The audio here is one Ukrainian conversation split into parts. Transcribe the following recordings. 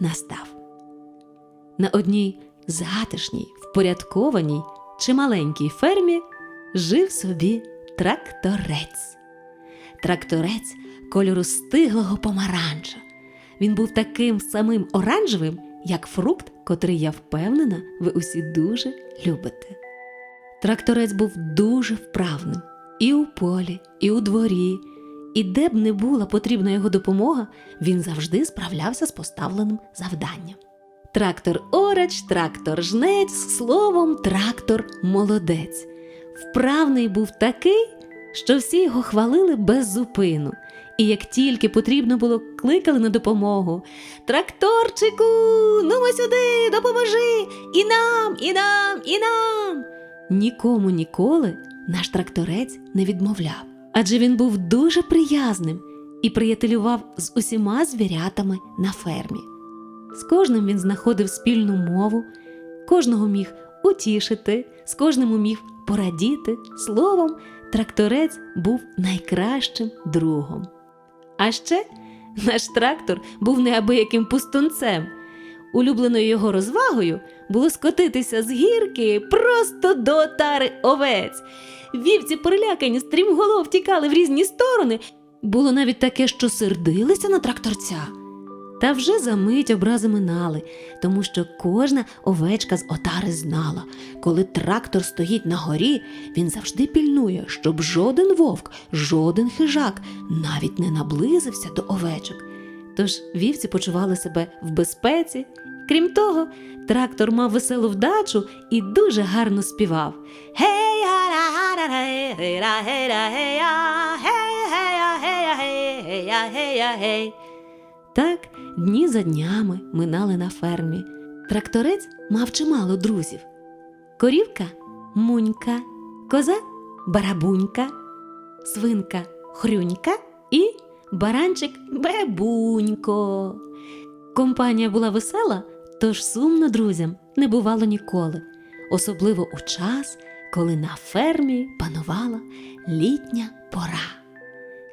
настав. На одній затишній, впорядкованій чи маленькій фермі жив собі тракторець. Тракторець кольору стиглого помаранча. Він був таким самим оранжевим, як фрукт, котрий я впевнена, ви усі дуже любите. Тракторець був дуже вправним і у полі, і у дворі, і де б не була потрібна його допомога, він завжди справлявся з поставленим завданням. Трактор Орач, трактор жнець, словом, трактор молодець. Вправний був такий, що всі його хвалили без зупину. І як тільки потрібно було, кликали на допомогу. Тракторчику, ну ми сюди, допоможи! І нам, і нам, і нам. Нікому ніколи наш тракторець не відмовляв, адже він був дуже приязним і приятелював з усіма звірятами на фермі. З кожним він знаходив спільну мову, кожного міг утішити, з кожним умів порадіти. Словом, тракторець був найкращим другом. А ще наш трактор був неабияким пустунцем. Улюбленою його розвагою було скотитися з гірки просто до отари овець. Вівці перелякані стрімголов тікали в різні сторони. Було навіть таке, що сердилися на тракторця. Та вже за мить образи минали, тому що кожна овечка з отари знала, коли трактор стоїть на горі, він завжди пільнує, щоб жоден вовк, жоден хижак навіть не наблизився до овечок. Тож вівці почували себе в безпеці. Крім того, трактор мав веселу вдачу і дуже гарно співав. Гей, гей. Так дні за днями минали на фермі. Тракторець мав чимало друзів. Корівка мунька, коза барабунька, свинка хрюнька і баранчик бебунько. Компанія була весела, тож сумно друзям не бувало ніколи, особливо у час, коли на фермі панувала літня пора.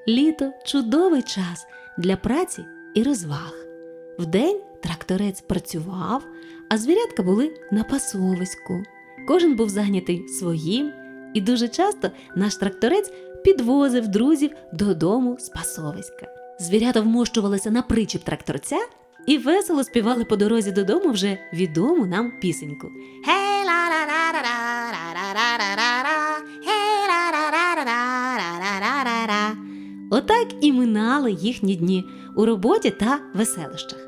Літо чудовий час для праці і розваг. Вдень тракторець працював, а звірятка були на пасовиську. Кожен був зайнятий своїм, і дуже часто наш тракторець підвозив друзів додому з пасовиська. Звірята вмощувалися на причіп тракторця і весело співали по дорозі додому вже відому нам пісеньку. Отак і минали їхні дні у роботі та веселищах.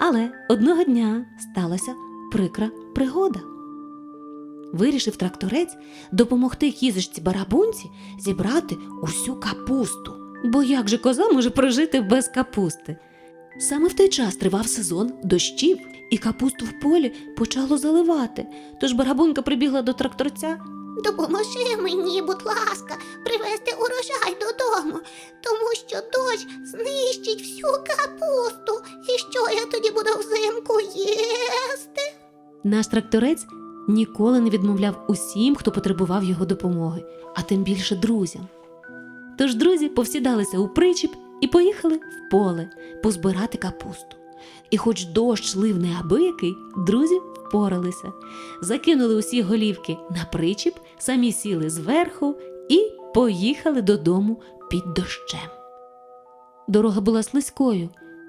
Але одного дня сталася прикра пригода. Вирішив тракторець допомогти кізочці барабунці зібрати усю капусту. Бо як же коза може прожити без капусти? Саме в той час тривав сезон дощів, і капусту в полі почало заливати. Тож барабунка прибігла до тракторця Допоможи мені, будь ласка, привезти урожай додому, тому що дощ знищить всю капусту. І що я тоді буду взимку їсти? Наш тракторець ніколи не відмовляв усім, хто потребував його допомоги, а тим більше друзям. Тож друзі повсідалися у причіп і поїхали в поле позбирати капусту. І хоч дощ лив неабиякий, друзі впоралися, закинули усі голівки на причіп, самі сіли зверху і поїхали додому під дощем. Дорога була слизькою,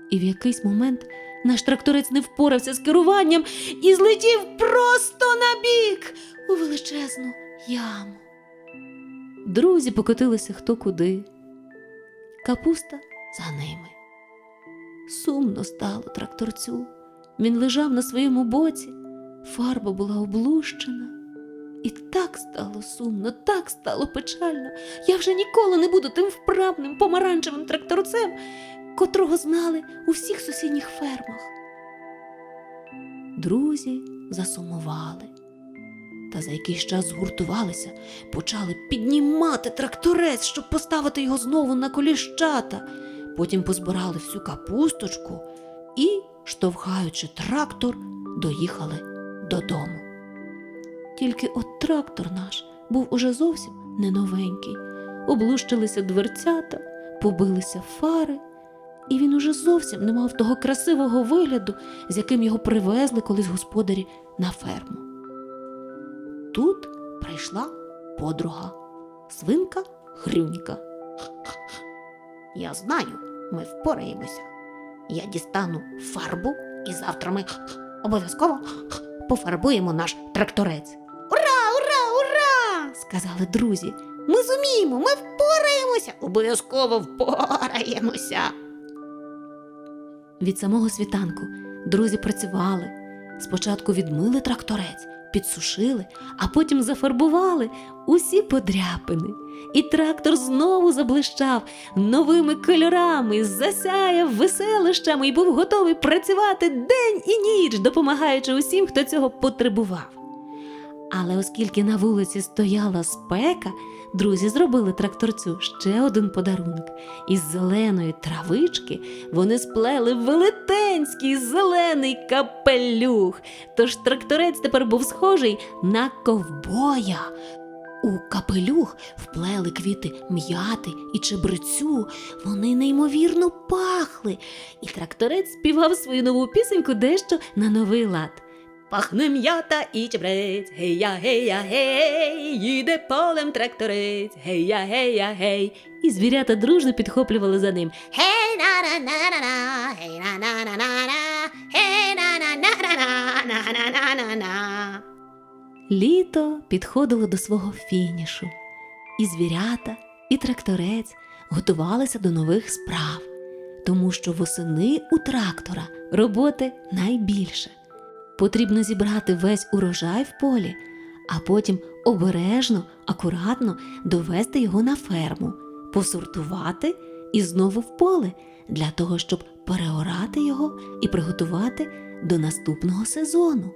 і в якийсь момент наш тракторець не впорався з керуванням і злетів просто на бік у величезну яму. Друзі покотилися хто куди. Капуста за ними. Сумно стало тракторцю. Він лежав на своєму боці, фарба була облущена. І так стало сумно, так стало печально. Я вже ніколи не буду тим вправним помаранчевим тракторцем, котрого знали у всіх сусідніх фермах. Друзі засумували. Та за якийсь час згуртувалися, почали піднімати тракторець, щоб поставити його знову на коліщата. Потім позбирали всю капусточку і, штовхаючи трактор, доїхали додому. Тільки от трактор наш був уже зовсім не новенький. Облущилися дверцята, побилися фари, і він уже зовсім не мав того красивого вигляду, з яким його привезли колись господарі на ферму. Тут прийшла подруга, свинка Хрюнька. Я знаю, ми впораємося. Я дістану фарбу, і завтра ми обов'язково пофарбуємо наш тракторець. Ура, ура, ура! сказали друзі. Ми зуміємо, ми впораємося. Обов'язково впораємося. Від самого світанку друзі працювали. Спочатку відмили тракторець, підсушили, а потім зафарбували усі подряпини. І трактор знову заблищав новими кольорами, засяяв веселищами і був готовий працювати день і ніч, допомагаючи усім, хто цього потребував. Але оскільки на вулиці стояла спека, друзі зробили тракторцю ще один подарунок. Із зеленої травички вони сплели велетенський зелений капелюх. Тож тракторець тепер був схожий на ковбоя. У капелюх вплели квіти м'яти і чебрецю. Вони неймовірно пахли. І тракторець співав свою нову пісеньку дещо на новий лад. Пахне м'ята і чебрець, гей-я, гей-я, гей, їде полем тракторець, гей-я, гей-я, гей. І звірята дружно підхоплювали за ним. Гей на на на на на гей на на на на на гей на на на на на на на на на на Літо підходило до свого фінішу, і звірята, і тракторець готувалися до нових справ, тому що восени у трактора роботи найбільше. Потрібно зібрати весь урожай в полі, а потім обережно, акуратно довести його на ферму, посортувати і знову в поле для того, щоб переорати його і приготувати до наступного сезону.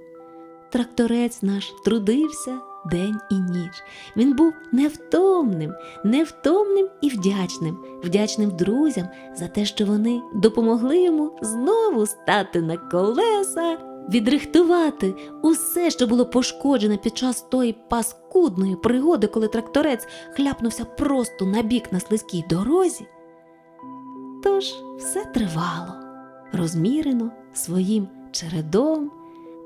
Тракторець наш трудився день і ніч. Він був невтомним, невтомним і вдячним, вдячним друзям за те, що вони допомогли йому знову стати на колеса, відрихтувати усе, що було пошкоджене під час тої паскудної пригоди, коли тракторець хляпнувся просто на бік на слизькій дорозі. Тож все тривало, розмірено своїм чередом.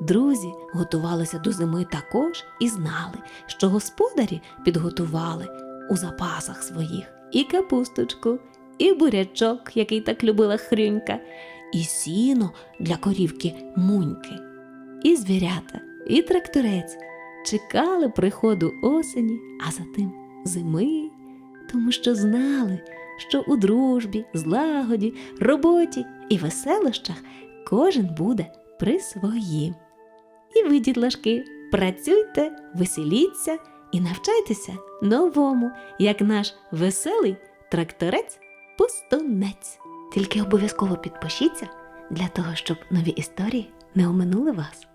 Друзі готувалися до зими також і знали, що господарі підготували у запасах своїх і капусточку, і бурячок, який так любила хрюнька, і сіно для корівки муньки. І звірята, і тракторець чекали приходу осені, а за тим зими, тому що знали, що у дружбі, злагоді, роботі і веселощах кожен буде при своїм. І ви, дітлашки, працюйте, веселіться і навчайтеся новому, як наш веселий тракторець пустунець. Тільки обов'язково підпишіться для того, щоб нові історії не оминули вас.